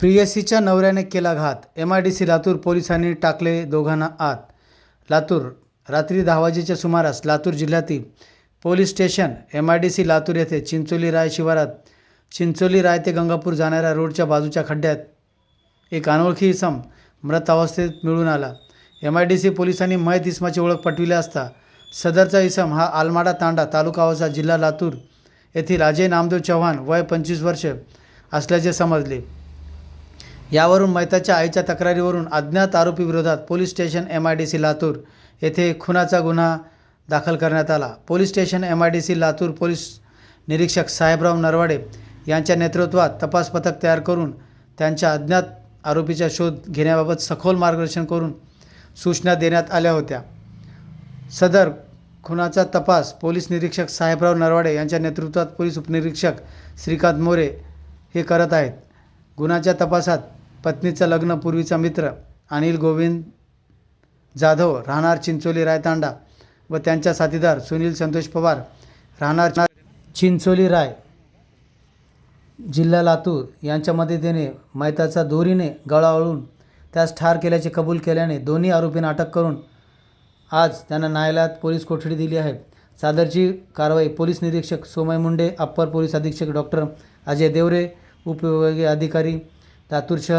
प्रियसीच्या नवऱ्याने केला घात. M I D C Latur पोलिसांनी टाकले दोघांना आत. लातूर रात्री दहा वाजेच्या सुमारास लातूर जिल्ह्यातील police station M I D C Latur येथे चिंचोली राय शिवारात चिंचोली राय ते गंगापूर जाणाऱ्या रोडच्या बाजूच्या खड्ड्यात एक अनोळखी इसम मृत अवस्थेत मिळून आला. एम आय डी सी पोलिसांनी मयत इसमाची ओळख पटविली असता सदरचा इसम हा आलमाडा तांडा तालुका जिल्हा लातूर येथील अजय नामदेव चव्हाण वय पंचवीस वर्ष असल्याचे समजले. यावरून मैताच्या आईच्या तक्रारीवरून अज्ञात आरोपीविरोधात police station M I D C Latur येथे खुनाचा गुन्हा दाखल करण्यात आला. Police station M I D C Latur police निरीक्षक साहेबराव नरवाडे यांच्या नेतृत्वात तपास पथक तयार करून त्यांच्या अज्ञात आरोपीचा शोध घेण्याबाबत सखोल मार्गदर्शन करून सूचना देण्यात आल्या होत्या. सदर खुनाचा तपास पोलीस निरीक्षक साहेबराव नरवाडे यांच्या नेतृत्वात पोलीस उपनिरीक्षक श्रीकांत मोरे हे करत आहेत. गुन्ह्याच्या तपासात पत्नीचं लग्न पूर्वीचा मित्र अनिल गोविंद जाधव राहणार चिंचोली रायतांडा व त्यांच्या साथीदार सुनील संतोष पवार राहणार चिंचोली राय जिल्हा लातूर यांच्या मदतीने मैताचा दोरीने गळावळून त्यास ठार केल्याचे कबूल केल्याने दोन्ही आरोपींना अटक करून आज त्यांना न्यायालयात पोलीस कोठडी दिली आहे. सादरची कारवाई पोलीस निरीक्षक सोमय मुंडे अप्पर पोलीस अधीक्षक डॉक्टर अजय देवरे उपविभागीय अधिकारी लातूर शहर